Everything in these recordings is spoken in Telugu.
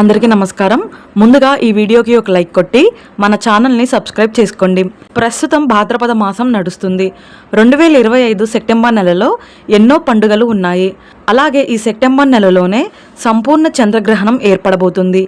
అందరికీ నమస్కారం. ముందుగా ఈ వీడియోకి ఒక లైక్ కొట్టి మన ఛానల్ని సబ్స్క్రైబ్ చేసుకోండి. ప్రస్తుతం భాద్రపద మాసం నడుస్తుంది. రెండు వేల ఇరవై ఐదు సెప్టెంబర్ నెలలో ఎన్నో పండుగలు ఉన్నాయి. అలాగే ఈ సెప్టెంబర్ నెలలోనే సంపూర్ణ చంద్రగ్రహణం ఏర్పడబోతుంది.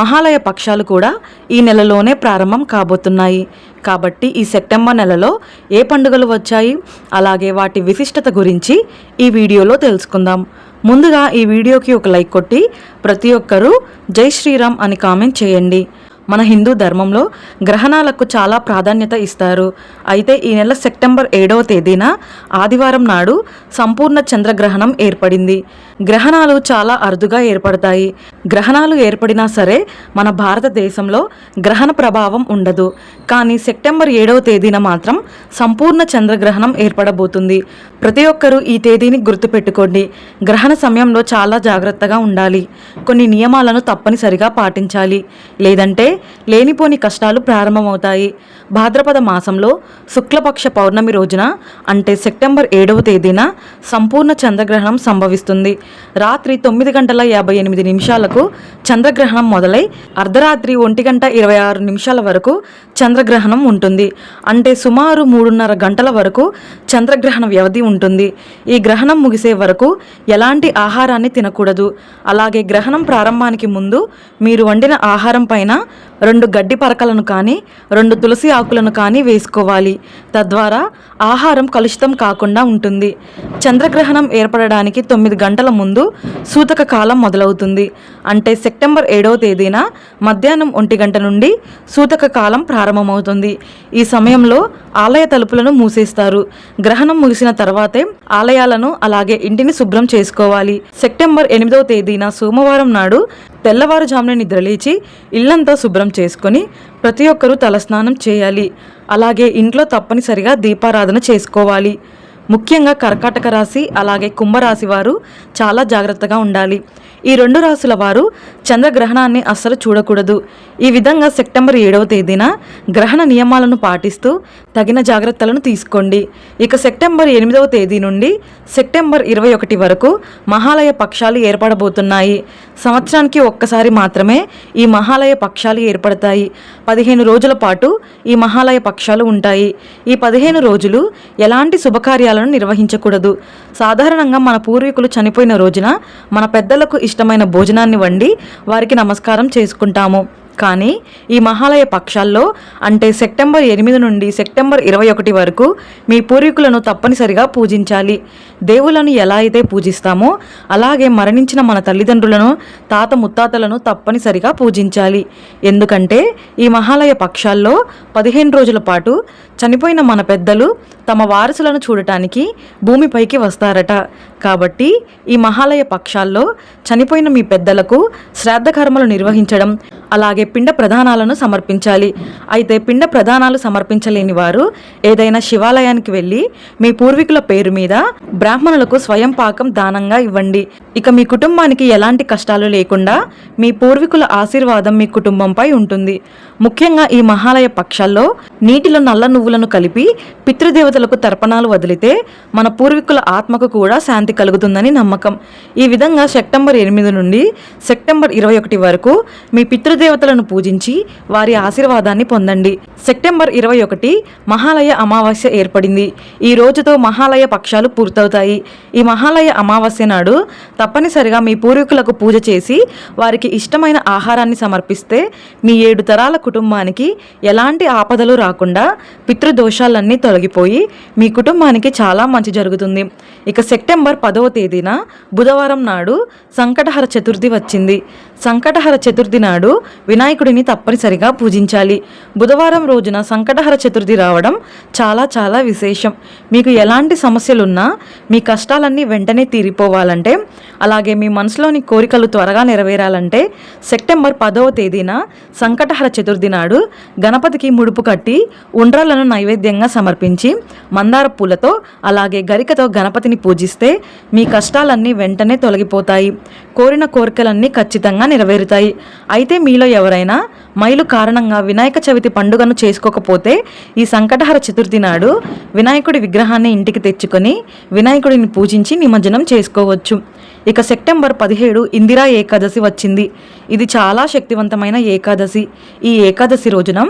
మహాలయ పక్షాలు కూడా ఈ నెలలోనే ప్రారంభం కాబోతున్నాయి. కాబట్టి ఈ సెప్టెంబర్ నెలలో ఏ పండుగలు వచ్చాయి? అలాగే వాటి విశిష్టత గురించి ఈ వీడియోలో తెలుసుకుందాం. ముందుగా ఈ వీడియోకి ఒక లైక్ కొట్టి ప్రతి ఒక్కరూ జై శ్రీరామ్ అని కామెంట్ చేయండి. మన హిందూ ధర్మంలో గ్రహణాలకు చాలా ప్రాధాన్యత ఇస్తారు. అయితే ఈ నెల సెప్టెంబర్ ఏడవ తేదీన ఆదివారం నాడు సంపూర్ణ చంద్రగ్రహణం ఏర్పడింది. గ్రహణాలు చాలా అరుదుగా ఏర్పడతాయి. గ్రహణాలు ఏర్పడినా సరే మన భారతదేశంలో గ్రహణ ప్రభావం ఉండదు. కానీ సెప్టెంబర్ ఏడవ తేదీన మాత్రం సంపూర్ణ చంద్రగ్రహణం ఏర్పడబోతుంది. ప్రతి ఒక్కరూ ఈ తేదీని గుర్తుపెట్టుకోండి. గ్రహణ సమయంలో చాలా జాగ్రత్తగా ఉండాలి. కొన్ని నియమాలను తప్పనిసరిగా పాటించాలి. లేదంటే లేనిపోని కష్టాలు ప్రారంభమవుతాయి. భాద్రపద మాసంలో శుక్లపక్ష పౌర్ణమి రోజున అంటే సెప్టెంబర్ ఏడవ తేదీన సంపూర్ణ చంద్రగ్రహణం సంభవిస్తుంది. రాత్రి తొమ్మిది గంటల యాభై ఎనిమిది నిమిషాలకు చంద్రగ్రహణం మొదలై అర్ధరాత్రి ఒంటి గంట ఇరవై ఆరు నిమిషాల వరకు చంద్రగ్రహణం ఉంటుంది. అంటే సుమారు మూడున్నర గంటల వరకు చంద్రగ్రహణ వ్యవధి ఉంటుంది. ఈ గ్రహణం ముగిసే వరకు ఎలాంటి ఆహారాన్ని తినకూడదు. అలాగే గ్రహణం ప్రారంభానికి ముందు మీరు వండిన ఆహారం పైన రెండు గడ్డి పరకలను కానీ రెండు తులసి ఆకులను కానీ వేసుకోవాలి. తద్వారా ఆహారం కలుషితం కాకుండా ఉంటుంది. చంద్రగ్రహణం ఏర్పడడానికి తొమ్మిది గంటల ముందు సూతక కాలం మొదలవుతుంది. అంటే సెప్టెంబర్ ఏడవ తేదీన మధ్యాహ్నం ఒంటి గంట నుండి సూతక కాలం ప్రారంభమవుతుంది. ఈ సమయంలో ఆలయ తలుపులను మూసేస్తారు. గ్రహణం ముగిసిన తర్వాతే ఆలయాలను అలాగే ఇంటిని శుభ్రం చేసుకోవాలి. సెప్టెంబర్ ఎనిమిదవ తేదీన సోమవారం నాడు తెల్లవారుజామున నిద్రలేచి ఇల్లంతా శుభ్రం చేసుకొని ప్రతి ఒక్కరూ తలస్నానం చేయాలి. అలాగే ఇంట్లో తప్పనిసరిగా దీపారాధన చేసుకోవాలి. ముఖ్యంగా కర్కాటక రాశి అలాగే కుంభరాశి వారు చాలా జాగ్రత్తగా ఉండాలి. ఈ రెండు రాశుల వారు చంద్రగ్రహణాన్ని అస్సలు చూడకూడదు. ఈ విధంగా సెప్టెంబర్ ఏడవ తేదీన గ్రహణ నియమాలను పాటిస్తూ తగిన జాగ్రత్తలను తీసుకోండి. ఇక సెప్టెంబర్ ఎనిమిదవ తేదీ నుండి సెప్టెంబర్ ఇరవై ఒకటి వరకు మహాలయ పక్షాలు ఏర్పడబోతున్నాయి. సంవత్సరానికి ఒక్కసారి మాత్రమే ఈ మహాలయ పక్షాలు ఏర్పడతాయి. పదిహేను రోజుల పాటు ఈ మహాలయ పక్షాలు ఉంటాయి. ఈ పదిహేను రోజులు ఎలాంటి శుభకార్యాలను నిర్వహించకూడదు. సాధారణంగా మన పూర్వీకులు చనిపోయిన రోజున మన పెద్దలకు ఇష్టమైన భోజనాన్ని వండి వారికి నమస్కారం చేసుకుంటాము. కానీ ఈ మహాలయ పక్షాల్లో అంటే సెప్టెంబర్ ఎనిమిది నుండి సెప్టెంబర్ ఇరవై ఒకటి వరకు మీ పూర్వీకులను తప్పనిసరిగా పూజించాలి. దేవులను ఎలా అయితే పూజిస్తామో అలాగే మరణించిన మన తల్లిదండ్రులను తాత ముత్తాతలను తప్పనిసరిగా పూజించాలి. ఎందుకంటే ఈ మహాలయ పక్షాల్లో పదిహేను రోజుల పాటు చనిపోయిన మన పెద్దలు తమ వారసులను చూడటానికి భూమిపైకి వస్తారట. కాబట్టి ఈ మహాలయ పక్షాల్లో చనిపోయిన మీ పెద్దలకు శ్రాద్ధ కర్మలు నిర్వహించడం అలాగే పిండ ప్రధానాలను సమర్పించాలి. అయితే పిండ ప్రధానాలు సమర్పించలేని వారు ఏదైనా శివాలయానికి వెళ్ళి మీ పూర్వీకుల పేరు మీద బ్రాహ్మణులకు స్వయం పాకం దానంగా ఇవ్వండి. ఇక మీ కుటుంబానికి ఎలాంటి కష్టాలు లేకుండా మీ పూర్వీకుల ఆశీర్వాదం మీ కుటుంబంపై ఉంటుంది. ముఖ్యంగా ఈ మహాలయ పక్షాల్లో నీటిలో నల్ల నువ్వులను కలిపి పితృదేవతలకు తర్పణాలు వదిలితే మన పూర్వీకుల ఆత్మకు కూడా శాంతి కలుగుతుందని నమ్మకం. ఈ విధంగా సెప్టెంబర్ ఎనిమిది నుండి సెప్టెంబర్ ఇరవై ఒకటి వరకు మీ పితృదేవతలను పూజించి వారి ఆశీర్వాదాన్ని పొందండి. సెప్టెంబర్ ఇరవై ఒకటి మహాలయ అమావాస్య ఏర్పడింది. ఈ రోజుతో మహాలయ పక్షాలు పూర్తవుతాయి. ఈ మహాలయ అమావాస్య నాడు తప్పనిసరిగా మీ పూర్వీకులకు పూజ చేసి వారికి ఇష్టమైన ఆహారాన్ని సమర్పిస్తే మీ ఏడు తరాల కుటుంబానికి ఎలాంటి ఆపదలు రాకుండా పితృదోషాలన్నీ తొలగిపోయి మీ కుటుంబానికి చాలా మంచి జరుగుతుంది. ఇక సెప్టెంబర్ పదవ తేదీన బుధవారం నాడు సంకటహర చతుర్థి వచ్చింది. సంకటహర చతుర్థి నాడు వినాయకుడిని తప్పనిసరిగా పూజించాలి. బుధవారం రోజున సంకటహర చతుర్థి రావడం చాలా చాలా విశేషం. మీకు ఎలాంటి సమస్యలున్నా మీ కష్టాలన్నీ వెంటనే తీరిపోవాలంటే అలాగే మీ మనసులోని కోరికలు త్వరగా నెరవేరాలంటే సెప్టెంబర్ పదవ తేదీన సంకటహర చతుర్థి నాడు గణపతికి ముడుపు కట్టి ఉండ్రాలను నైవేద్యంగా సమర్పించి మందార పూలతో అలాగే గరికతో గణపతిని పూజిస్తే మీ కష్టాలన్నీ వెంటనే తొలగిపోతాయి. కోరిన కోరికలన్నీ ఖచ్చితంగా నెరవేరుతాయి. అయితే మీలో ఎవరైనా మైలు కారణంగా వినాయక చవితి పండుగను చేసుకోకపోతే ఈ సంకటహర చతుర్థి నాడు వినాయకుడి విగ్రహాన్ని ఇంటికి తెచ్చుకొని వినాయకుడిని పూజించి నిమజ్జనం చేసుకోవచ్చు. ఇక సెప్టెంబర్ పదిహేడు ఇందిరా ఏకాదశి వచ్చింది. ఇది చాలా శక్తివంతమైన ఏకాదశి. ఈ ఏకాదశి రోజున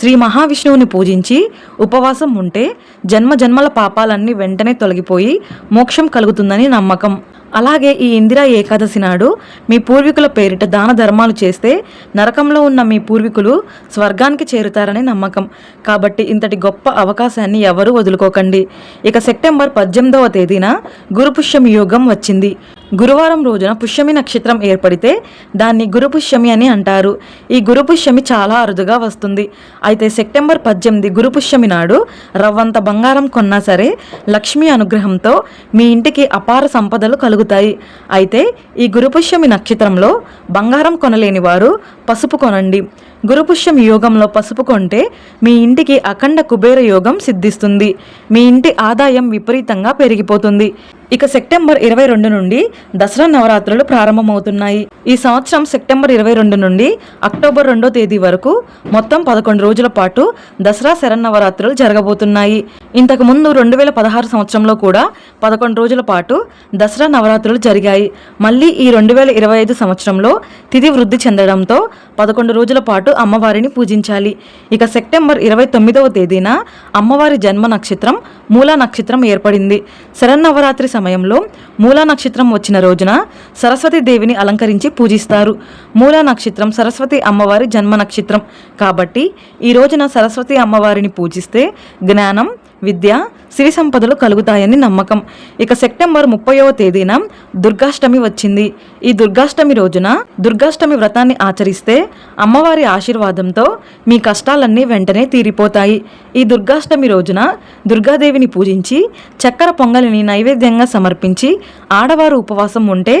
శ్రీ మహావిష్ణువుని పూజించి ఉపవాసం ఉంటే జన్మ జన్మల పాపాలన్నీ వెంటనే తొలగిపోయి మోక్షం కలుగుతుందని నమ్మకం. అలాగే ఈ ఇందిరా ఏకాదశి నాడు మీ పూర్వీకుల పేరిట దాన ధర్మాలు చేస్తే నరకంలో ఉన్న మీ పూర్వీకులు స్వర్గానికి చేరుతారనే నమ్మకం. కాబట్టి ఇంతటి గొప్ప అవకాశాన్ని ఎవరూ వదులుకోకండి. ఇక సెప్టెంబర్ పద్దెనిమిదవ తేదీన గురుపుష్యం యోగం వచ్చింది. గురువారం రోజున పుష్యమి నక్షత్రం ఏర్పడితే దాన్ని గురుపుష్యమి అని అంటారు. ఈ గురుపుష్యమి చాలా అరుదుగా వస్తుంది. అయితే సెప్టెంబర్ పద్దెనిమిది గురుపుష్యమి నాడు రవ్వంత బంగారం కొన్నా సరే లక్ష్మీ అనుగ్రహంతో మీ ఇంటికి అపార సంపదలు కలుగుతాయి. అయితే ఈ గురుపుష్యమి నక్షత్రంలో బంగారం కొనలేని వారు పసుపు కొనండి. గురుపుష్యం యోగంలో పసుపు కొంటే మీ ఇంటికి అఖండ కుబేర యోగం సిద్ధిస్తుంది. మీ ఇంటి ఆదాయం విపరీతంగా పెరిగిపోతుంది. ఇక సెప్టెంబర్ ఇరవై రెండు నుండి దసరా నవరాత్రులు ప్రారంభమవుతున్నాయి. ఈ సంవత్సరం సెప్టెంబర్ ఇరవై రెండు నుండి అక్టోబర్ రెండో తేదీ వరకు మొత్తం పదకొండు రోజుల పాటు దసరా శరన్నవరాత్రులు జరగబోతున్నాయి. ఇంతకు ముందు రెండు వేల పదహారు సంవత్సరంలో కూడా పదకొండు రోజుల పాటు దసరా నవరాత్రులు జరిగాయి. మళ్ళీ ఈ రెండు వేల ఇరవై ఐదు సంవత్సరంలో తిథి వృద్ధి చెందడంతో పదకొండు రోజుల పాటు అమ్మవారిని పూజించాలి. ఇక సెప్టెంబర్ ఇరవై తొమ్మిదవ తేదీన అమ్మవారి జన్మ నక్షత్రం మూలా నక్షత్రం ఏర్పడింది. శరన్నవరాత్రి సమయంలో మూలా నక్షత్రం వచ్చిన రోజున సరస్వతి దేవిని అలంకరించి పూజిస్తారు. మూలా నక్షత్రం సరస్వతి అమ్మవారి జన్మ నక్షత్రం. కాబట్టి ఈ రోజున సరస్వతి అమ్మవారిని పూజిస్తే జ్ఞానం విద్య సిరి సంపదలు కలుగుతాయని నమ్మకం. ఇక సెప్టెంబర్ ముప్పైవ తేదీన దుర్గాష్టమి వచ్చింది. ఈ దుర్గాష్టమి రోజున దుర్గాష్టమి వ్రతాన్ని ఆచరిస్తే అమ్మవారి ఆశీర్వాదంతో మీ కష్టాలన్నీ వెంటనే తీరిపోతాయి. ఈ దుర్గాష్టమి రోజున దుర్గాదేవిని పూజించి చక్కెర పొంగలిని నైవేద్యంగా సమర్పించి ఆడవారు ఉపవాసం ఉంటే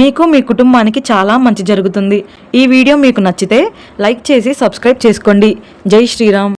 మీకు మీ కుటుంబానికి చాలా మంచి జరుగుతుంది. ఈ వీడియో మీకు నచ్చితే లైక్ చేసి సబ్స్క్రైబ్ చేసుకోండి. జై శ్రీరామ్.